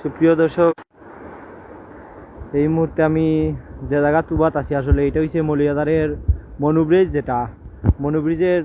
সুপ্রিয় দর্শক, এই মুহূর্তে আমি যে জায়গা তুবাত আছি, আসলে এটা হচ্ছে মলিয়াদারের মনু ব্রিজ যেটা। মনু ব্রিজের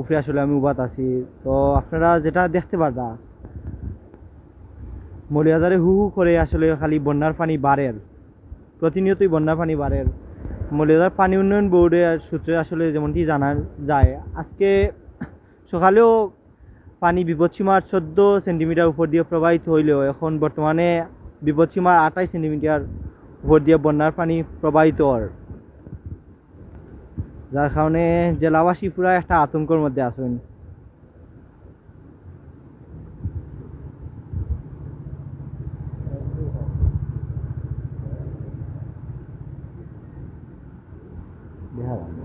উপরে আসলে আমি উবাত আছি। তো আপনারা যেটা দেখতে পারবা মলিয়াদারে হু হু করে আসলে খালি বন্যার পানি বাড়ের, প্রতিনিয়তই বন্যার পানি বাড়ের। মলিয়াদার পানি উন্নয়ন বোর্ডের সূত্রে আসলে যেমনটি জানা যায়, আজকে সকালেও পানি বিপদসীমার চোদ্দ সেন্টিমিটার উপর দিয়ে প্রবাহিত হইলেও এখন বর্তমানে বিপদসীমার আঠাশ সেন্টিমিটার উপর দিয়ে বন্যার পানি প্রবাহিত হওয়ার যার কারণে জেলাবাসী পুরা একটা আতঙ্কের মধ্যে আছেন দেখা যাবে।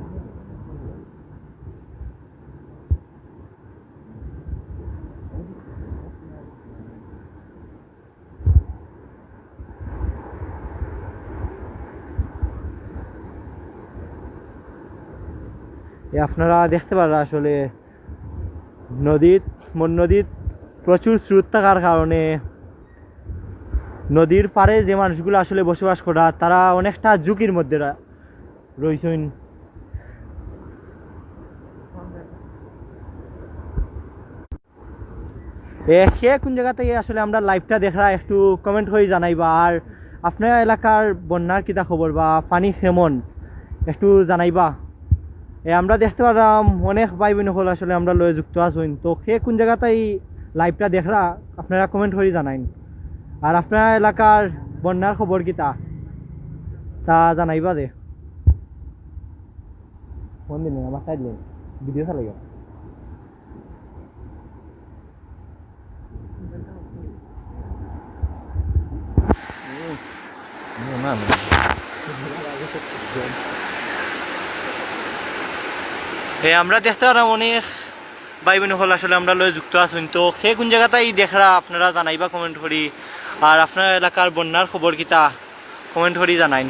এ আপনারা দেখতে পারেন আসলে নদীর, মন নদীর প্রচুর স্রোত থাকার কারণে নদীর পারে যে মানুষগুলো আসলে বসবাস করা, তারা অনেকটা ঝুঁকির মধ্যে রয়েছেন। সে কোন জায়গা থেকে আসলে আমরা লাইভটা দেখা একটু কমেন্ট করে জানাইবা। আর আপনার এলাকার বন্যার কিতা খবর বা পানি কেমন? একটু জানাইবা। আমরা দেখতে পারলাম অনেক ভাই বোন হল আসলে আমরা লয়ে যুক্ত আছেন তো সে কোন জায়গাতে এই লাইভটা দেখরা আপনারা কমেন্ট করে জানাইন। আর আপনার এলাকার বন্যার খবর কিতা তা? জানাইবা দে। দিন? আমার সাইড ভিডিও চালাই এ আমরা দেখতে পারলাম অনেক ভাই বোন হল আসলে আমরা লয়ে যুক্ত আছেন তো সেই কোন জায়গাটাই দেখরা আপনারা জানাইবা কমেন্ট করি। আর আপনার এলাকার বন্যার খবর কিতা? কমেন্ট করি জানাইন।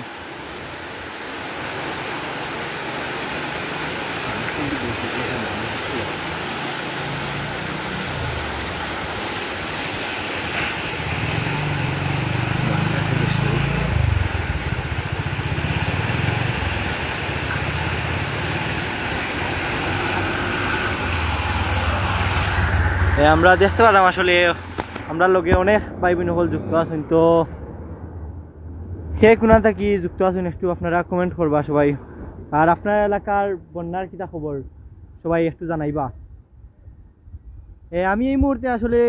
আমরা দেখতে পারলাম আসলে, আমরা লগে অনেক ভাই বোন হল যুক্ত আছেন, তো সে কোনা থাকি যুক্ত আছেন একটু আপনারা কমেন্ট করবা সবাই। আর আপনার এলাকার বন্যার কিতা খবর? সবাই একটু জানাইবা। এ, আমি এই মুহূর্তে আসলে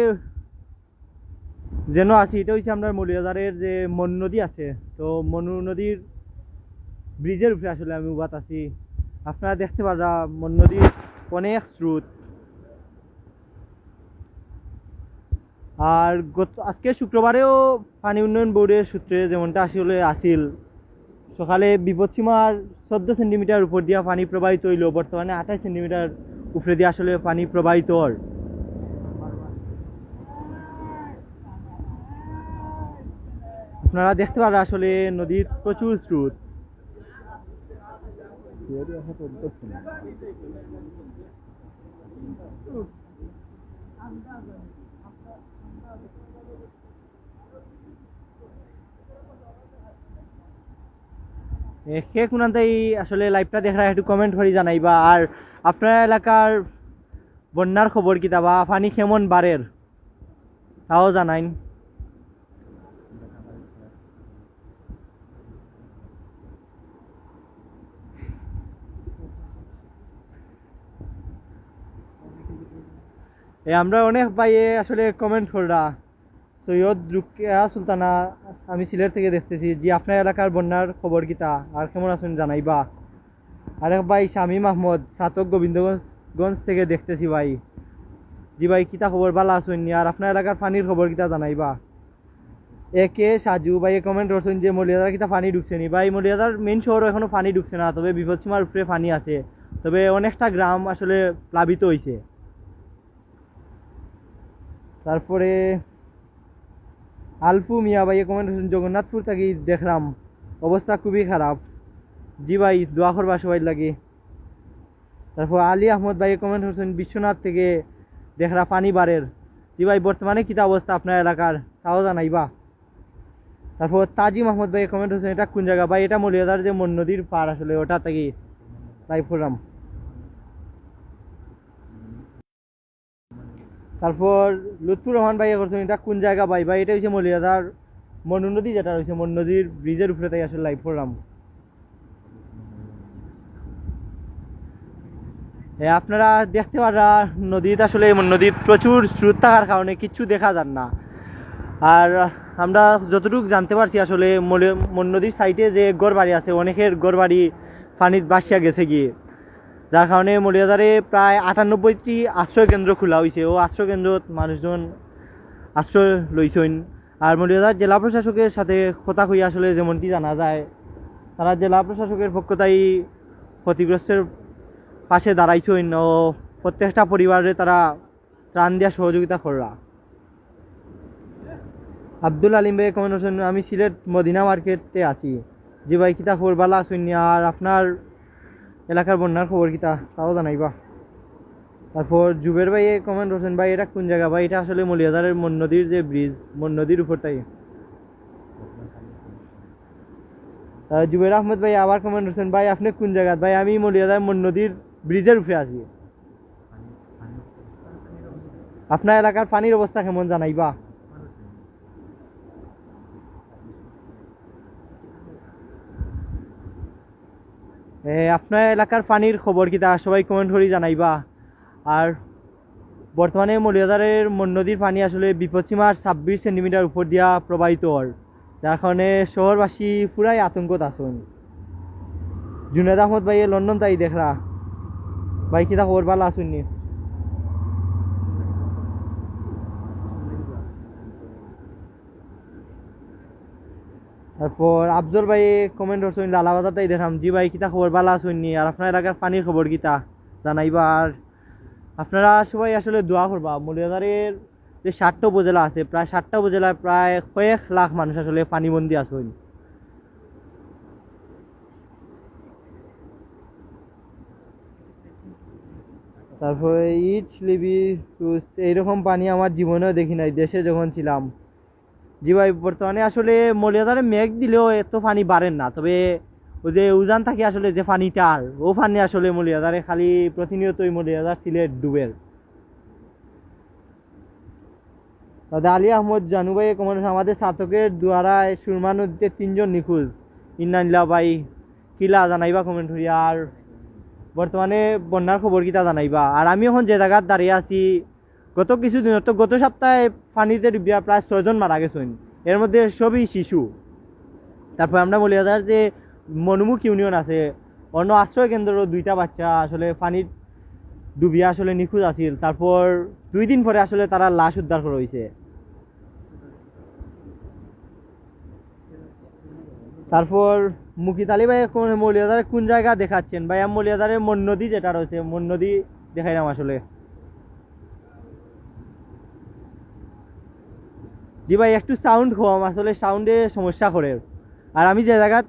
যেন আছি, এটা হচ্ছে আপনার মলিয়াদারের যে মন নদী আছে, তো মনু নদীর ব্রিজের উপরে আসলে আমি উবাত আছি। আপনারা দেখতে পারা মন নদীর অনেক স্রোত। আর গত আজকে শুক্রবারেও পানি উন্নয়ন বোর্ডের সূত্রে যেমনটা আসলে আসিল সকালে বিপদসীমার চোদ্দ সেন্টিমিটার উপর দিয়া পানি প্রবাহিত হইল বর্তমানে আঠাশ সেন্টিমিটার উপরে দিয়ে আসলে পানি প্রবাহিত হর আপনারা দেখতে পারেন আসলে নদীর প্রচুর স্রোত। এ, কে কোনাতেই আসলে লাইভটা দেখা একটু কমেন্ট করে জানাইবা আর আপনার এলাকার বন্যার খবর কিতাবা পানি কেমন বাড়ের তাও জানাইন এ আমরা অনেক ভাইয়ে আসলে কমেন্ট কররা, সৈয়দ রুকিয়া সুলতানা, আমি সিলেট থেকে দেখতেছি, জি, আপনার এলাকার বন্যার খবর কিতা আর কেমন আছেন জানাইবা? আরেক ভাই, শামীম আহমদ, সাতক গোবিন্দগঞ্জ থেকে দেখতেছি ভাই। জি ভাই কিতা খবর? ভালো আছেন? নি? আর আপনার এলাকার পানির খবর কিতা জানাইবা? একে সাজু ভাই কমেন্ট করছেন যে, মলিয়াদার কিতা পানি ঢুকছে নি? ভাই, মলিয়াদার মেন শহর এখনও পানি ঢুকছে না, তবে বিপদসীমার উপরে পানি আছে। তবে অনেকটা গ্রাম আসলে প্লাবিত হয়েছে তারপরে আলপু মিয়া ভাই কমেন্ট করছেন, জগন্নাথপুর থেকে দেখলাম, অবস্থা খুবই খারাপ। জি ভাই, দোয়া করবা সবাই লাগে। তারপর আলী আহমদ ভাই কমেন্ট করছেন, বিশ্বনাথ থেকে দেখরা পানি বাড়ের। জি ভাই, বর্তমানে কিতা অবস্থা আপনার এলাকার, তাও জানাইবা। তারপর তাজি মাহমুদ ভাই কমেন্ট হচ্ছে এটা কোন জায়গা? ভাই, এটা মলিয়াদার যে মন নদীর পার আসলে, ওটা থেকে লাইভ প্রোগ্রাম তারপর লুৎফুর রহমান ভাই করছেন, এটা কোন জায়গা? ভাই ভাই, এটা হচ্ছে মলিয়াদার মনু নদী, যেটা রয়েছে মন নদীর ব্রিজের উপরে তাই আসলে লাইভ এ, আপনারা দেখতে পারা নদীতে আসলে নদীর প্রচুর স্রোত থাকার কারণে কিচ্ছু দেখা যান না। আর আমরা যতটুকু জানতে পারছি আসলে মন নদীর সাইডে যে গড় বাড়ি আছে, অনেকের গড় বাড়ি পানিত বাসিয়া গেছে গিয়ে। যার কারণে মলিয়াদারে প্রায় আটানব্বইটি আশ্রয় কেন্দ্র খোলা হয়েছে ও আশ্রয় কেন্দ্রত মানুষজন আশ্রয় লইছেন। আর মলিয়াদার জেলা প্রশাসকের সাথে কথা কই আসলে যেমনটি জানা যায়, তারা জেলা প্রশাসকের পক্ষ তাই ক্ষতিগ্রস্তের পাশে দাঁড়াইছেন ও প্রত্যেকটা পরিবারে তারা ত্রাণ দেওয়ার সহযোগিতা কররা। আব্দুল আলিম ভাই, কেমন আছেন? আমি সিলেট মদিনা মার্কেটে আছি। জি ভাই কিতা খবর বালা আর আপনার এলাকার বন্যার খবর কিতা তাও জানাইবা। তারপর জুবের ভাই কমেন্ট করছেন, ভাই, এটা কোন জায়গা? ভাই, এটা আসলে মলিয়াদারের মন নদীর যে ব্রিজ মন নদীর উপর তাই। জুবের আহমেদ ভাই আবার কমেন্ট করছেন, ভাই, আপনি কোন জায়গা? ভাই, আমি মলিয়াদার মন নদীর ব্রিজের উপরে আছি। আপনার এলাকার পানির অবস্থা কেমন জানাইবা এ, আপনার এলাকার পানির খবর কি তা সবাই কমেন্ট করে জানাইবা। আর বর্তমানে মরিয়াদারের মন নদীর পানি আসলে বিপদসীমার ছাব্বিশ সেন্টিমিটার উপর দিয়া প্রবাহিত হর যার কারণে শহরবাসী পুরাই আতঙ্কত আছেন। জুনেদ আহমদ ভাই লন্ডন তাই দেখরা। ভাই কিতা খবর? ভালো আসুন তারপর আফজল ভাই কমেন্ট করছেন লালাবাজার তাই দেখাম জি ভাই, কিতা খবর? ভালো আসুন নি আর আপনার এলাকার পানির খবর কিতা? জানাইবা। আর আপনারা সবাই আসলে দোয়া করবা। মলিয়াদারের যে ষাটটা উপজেলা আছে, প্রায় ষাটটা উপজেলায় প্রায় কয়েক লাখ মানুষ আসলে পানিবন্দি আছেন। তারপরে ইট, লিবি এইরকম পানি আমার জীবনেও দেখি নাই। দেশে যখন ছিলাম জি ভাই, বর্তমানে আসলে মলিয়াদারে মেঘ দিলেও এত পানি বাড়েন না। তবে ওই যে উজান থাকে আসলে যে পানিটা আর ও পানি আসলে মলিয়াদারে খালি প্রতিনিয়তই মলিয়াদার সিলেট ডুবের। দাদা আলী আহমদ জানু ভাই আমাদের ছাত্রকের দুয়ারায় সুরমা নদীতে তিনজন নিখোঁজ। ইন্নানিল্লা ভাই কিলা জানাইবা কমেন্ট হইয়া আর বর্তমানে বন্যার খবর কিতা জানাইবা? আর আমি এখন যে জায়গাত দাঁড়িয়ে আছি গত কিছুদিন তো গত সপ্তাহে পানিতে ডুবিয়া প্রায় ছয়জন মারা গেছেন এর মধ্যে সবই শিশু। তারপর আমরা বলি মলিয়াদার যে মনুমুখ ইউনিয়ন আছে, অন্য আশ্রয় কেন্দ্রেরও দুইটা বাচ্চা আসলে পানির ডুবিয়া আসলে নিখোঁজ আছিল। তারপর দুই দিন পরে আসলে তারা লাশ উদ্ধার করা হয়েছে তারপর মুকিত আলী ভাই কোন মলিয়াদারে কোন জায়গা দেখাচ্ছেন? ভাই আমি মলিয়াদারের মন নদী যেটা রয়েছে মন নদী দেখাইলাম আসলে। জি ভাই, একটু সাউন্ড কম, আসলে সাউন্ডে সমস্যা করে। আর আমি যে জায়গাত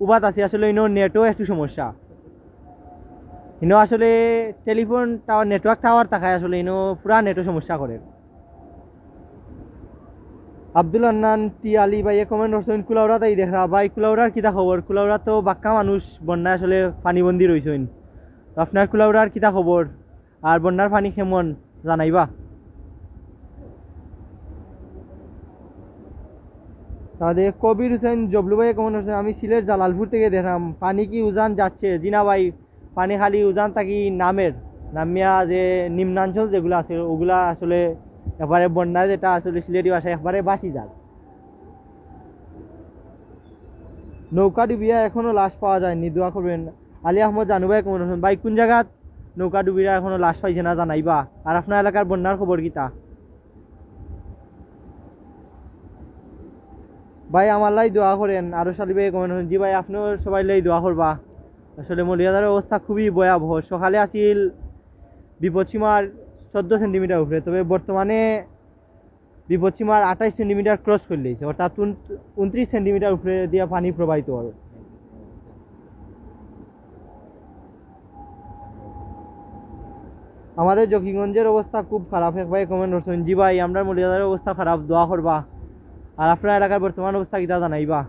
উবাত আছি, আসলে ইনো নেটও একটু সমস্যা। ইনো আসলে টেলিফোন টাওয়ার নেটওয়ার্ক টাওয়ার থাকায় আসলে ইনো পুরা নেটও সমস্যা করে। আব্দুল আন্নান, টি আলী ভাই কমেন্ট করছেন কুলাউরা তাই দেখা। ভাই কুলাউরার কিতা খবর? কুলাউরা তো বাক্কা মানুষ, বন্যায় আসলে পানিবন্দি রয়েছেন আপনার কুলাউরার কিতা খবর? আর বন্যার পানি কেমন? জানাইবা। তাদের কবির হোসেন, জবলু ভাই কেমন হচ্ছে আমি সিলেট জালালপুর থেকে দেখলাম, পানি কি উজান যাচ্ছে? জিনা ভাই, পানি খালি উজান থাকি নামের? নামিয়া যে নিম্নাঞ্চল যেগুলো আছে, ওগুলা আসলে এবারে বন্যা যেটা আসলে সিলেটি ভাষায় একবারে বাসি যাক নৌকা ডুবিয়া এখনও লাশ পাওয়া যায়নি, দোয়া করবেন। আলী আহমদ জানু ভাই কেমন আছেন? ভাই, কোন জায়গাত নৌকা ডুবিয়া এখনও লাশ পাইছে না জানাইবা? আর আপনার এলাকার বন্যার খবর কিতা ভাই, আমার লাই দোয়া করেন। আরও সালি ভাই কমেন্ট করেন, জি ভাই, আপনিও সবাই লাই দোয়া করবা। আসলে মলিয়াদারের অবস্থা খুবই ভয়াবহ। সকালে আসিল বিপদসীমার চোদ্দ সেন্টিমিটার উপরে, তবে বর্তমানে বিপদসীমার আঠাইশ সেন্টিমিটার ক্রস করে লিয়েছে অর্থাৎ উনত্রিশ সেন্টিমিটার উপরে দিয়ে পানি প্রবাহিত হবে। আমাদের জকিগঞ্জের অবস্থা খুব খারাপ। এক ভাই কমেন্ট করছেন, জি ভাই, আমরা মলিয়াদারের অবস্থা খারাপ, দোয়া করবা। আর আপনার এলাকার বর্তমান অবস্থা কিটা জানাইবা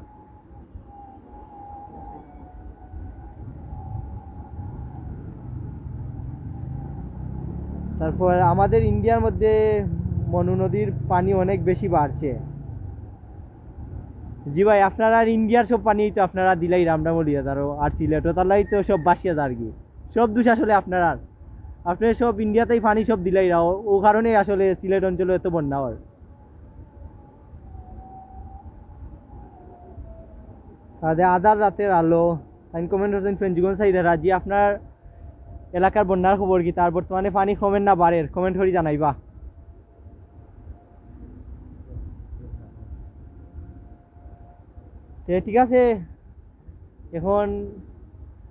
তারপর আমাদের ইন্ডিয়ার মধ্যে মনু নদীর পানি অনেক বেশি বাড়ছে। জি ভাই, আপনারা আর ইন্ডিয়ার সব পানি তো আপনারা দিলাই রামরামলিয়া তারও আর সিলেটও তালাই তো সব বাসিয়া আর কি। সব দোষ আসলে আপনার আর। আপনি সব ইন্ডিয়াতেই পানি সব দিলাই রাও, ও কারণেই আসলে সিলেট অঞ্চলে এত বন্যা হয় তাদের আধার রাতের আলো কমেন্ট আপনার এলাকার বন্যার খবর কি? তার বর্তমানে পানি কমেন না বাড়ের? কমেন্ট করে জানাইবা। ঠিক আছে। এখন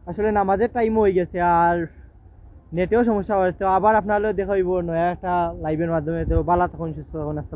আসলে নামাজের টাইম হয়ে গেছে আর নেটেও সমস্যা হয়েছে। আবার আপনার দেখা হইব নয়া একটা লাইভের মাধ্যমে। তো বালা, তখন সুস্থ তখন আসসালাম